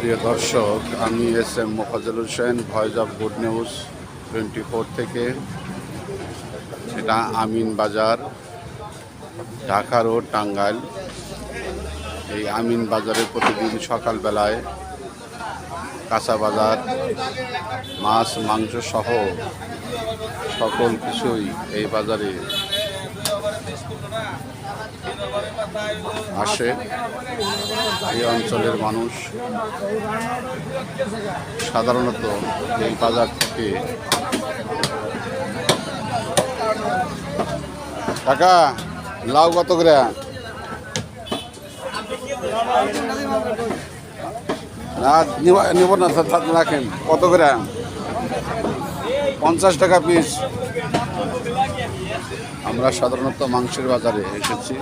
প্রিয় দর্শক, আমি S M Mofazzal Hossain, voice of good news twenty four থেকে। এটা আমিন বাজার ঢাকা রোড টাঙ্গাইল। এই আমিন বাজারে প্রতিদিন সকালবেলায় কাঁচা বাজার, মাছ, মাংস সহ সকল কিছুই এই বাজারে আসে এই অঞ্চলের মানুষ। সাধারণত এই বাজার থেকে কাকা, লাউ কত করে? নিব- না রাখেন। কত করে? পঞ্চাশ টাকা পিস আমরা সাধারণত মাংসের বাজারে এসেছি।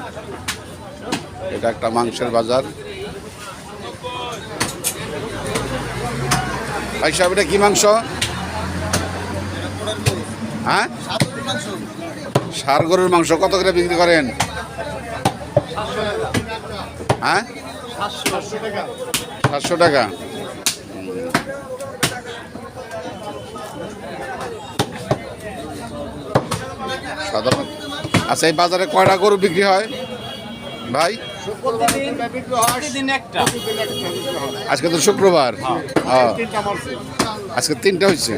এটা একটা মাংসের বাজার। ভাই সাহেব, এটা কি মাংস? হ্যাঁ? সার গরুর মাংস, কত করে বিক্রি করেন? হ্যাঁ? সাতশো টাকা। সাধারণ। আচ্ছা এই বাজারে কয়টা গরু বিক্রি হয়? ভাই? আজকে তো শুক্রবার। হ্যাঁ। আজকে তিনটা হয়েছে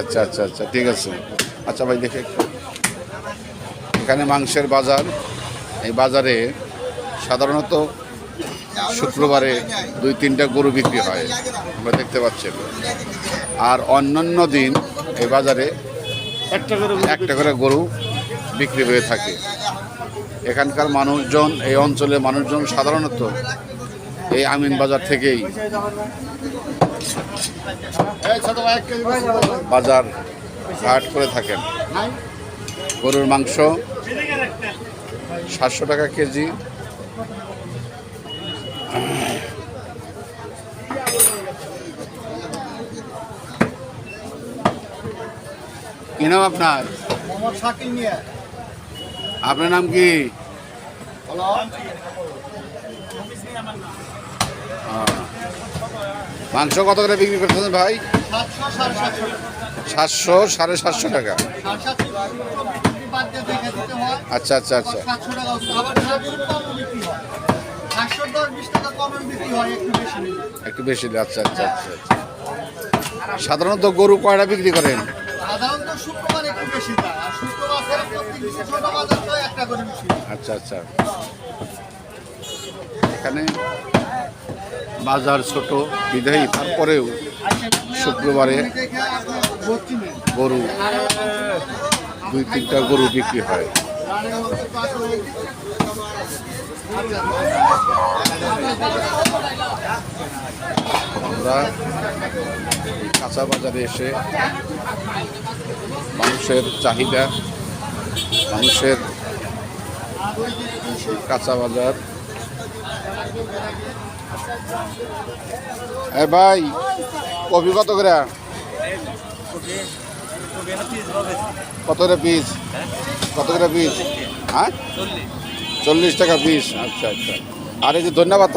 আচ্ছা আচ্ছা আচ্ছা ঠিক আছে। আচ্ছা ভাই দেখে এখানে মাংসের বাজার। এই বাজারে সাধারণত শুক্রবারে দুই তিনটা গরু বিক্রি হয়। আমরা দেখতে পাচ্ছেন আর অন্যান্য দিন এই বাজারে একটা করে একটা করে গরু বিক্রি হয়ে থাকে। এখানকার মানুষজন, এই অঞ্চলের মানুষজন সাধারণত এই আমিন বাজার থেকেই বাজার ঘাট করে থাকেন। গরুর মাংস সাতশো টাকা কেজি। কি নাম আপনার? মোহাম্মদ মিয়া আপনার নাম কি? মাংস কত করে বিক্রি করতেছেন ভাই? সাতশো সাড়ে সাতশো টাকা। আচ্ছা আচ্ছা আচ্ছা। একটু বেশি আচ্ছা আচ্ছা আচ্ছা আচ্ছা। সাধারণত গরু কয়টা বিক্রি করেন? বাজার আচ্ছা আচ্ছা। এখানে বাজার ছোট বিধায়ী তারপরেও শুক্রবারে গরু দুই, তিনটা গরু বিক্রি হয়। আমরা কাঁচা বাজারে এসে মানুষের চাহিদা মানুষের কাঁচা বাজার এ ভাই কপি কত করে? কত করে পিস? কত করে পিস? হ্যাঁ? চল্লিশ টাকা পিস। আচ্ছা আচ্ছা। আর এই যে ধন্যবাদ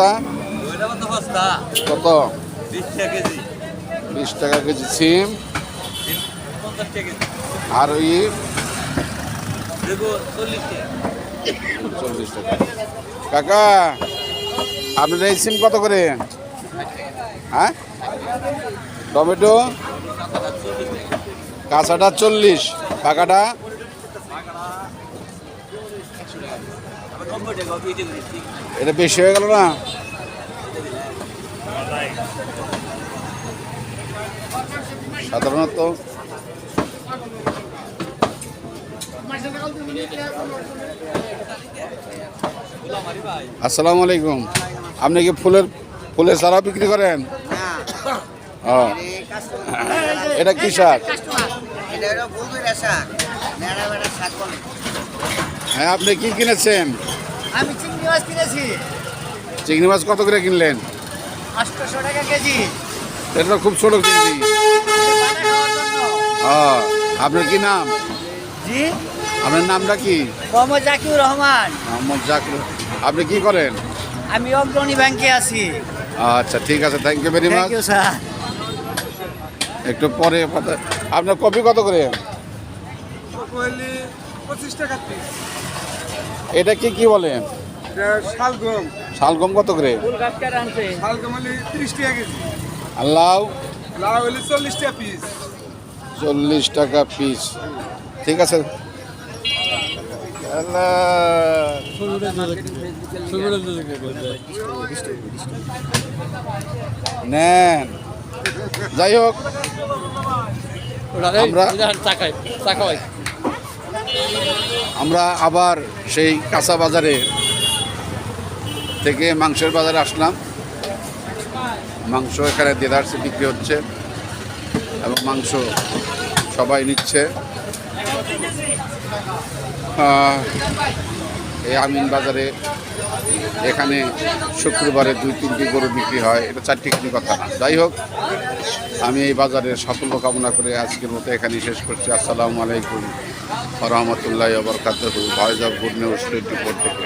কত? বিশ টাকা কেজি সিম। আর ওই চল্লিশ টাকা। কাকা, আপনার এই সিম কত করে? হ্যাঁ? টমেটো? কাঁচাটা চল্লিশ পাকাটা এটা বেশি হয়ে গেল না? সাধারণত আসসালামু আলাইকুম। আপনি কি ফুলের ফুলের সারা বিক্রি করেন? এটা কি শাক? বলে। হ্যাঁ আপনি কি কিনেছেন? আমি চিংড়ি মাছ কিনেছি। চিংড়ি মাছ কত করে কিনলেন? আটশোশো টাকা কেজি। এটা তো খুব ছোট জন্য ও আপনার কি নাম? জি? আপনার নামটা কি? মোহাম্মদ জাকিউর রহমান। মোহাম্মদ জাকির আপনি কি করেন? আমি অগ্রণী ব্যাংকে আছি। আচ্ছা ঠিক আছে thank you very much thank you sir একটু পরে কথা- আপনার কপি কত করে? পঁচিশ টাকা এটা কি কি বলে? শালগম। শালগম কত করে? শালগম হলে তিরিশ টাকা কেজি। আল্লাহ? লাউ হলে চল্লিশ টাকা পিস চল্লিশ টাকা পিস ঠিক আছে। নেন। যাই হোক। আমরা আমরা আবার সেই কাঁচা বাজারে থেকে মাংসের বাজারে আসলাম। মাংস এখানে দেদারসে বিক্রি হচ্ছে এবং মাংস সবাই নিচ্ছে। এই আমিন বাজারে এখানে শুক্রবারে দুই তিনটি গরু বিক্রি হয়, এটা চারটিখানি কথা। না যাই হোক, আমি এই বাজারের সাফল্য কামনা করে আজকের মতো এখানেই শেষ করছি। আসসালামু আলাইকুম রহমতুল্লাহ বরকাত voice of good news four থেকে।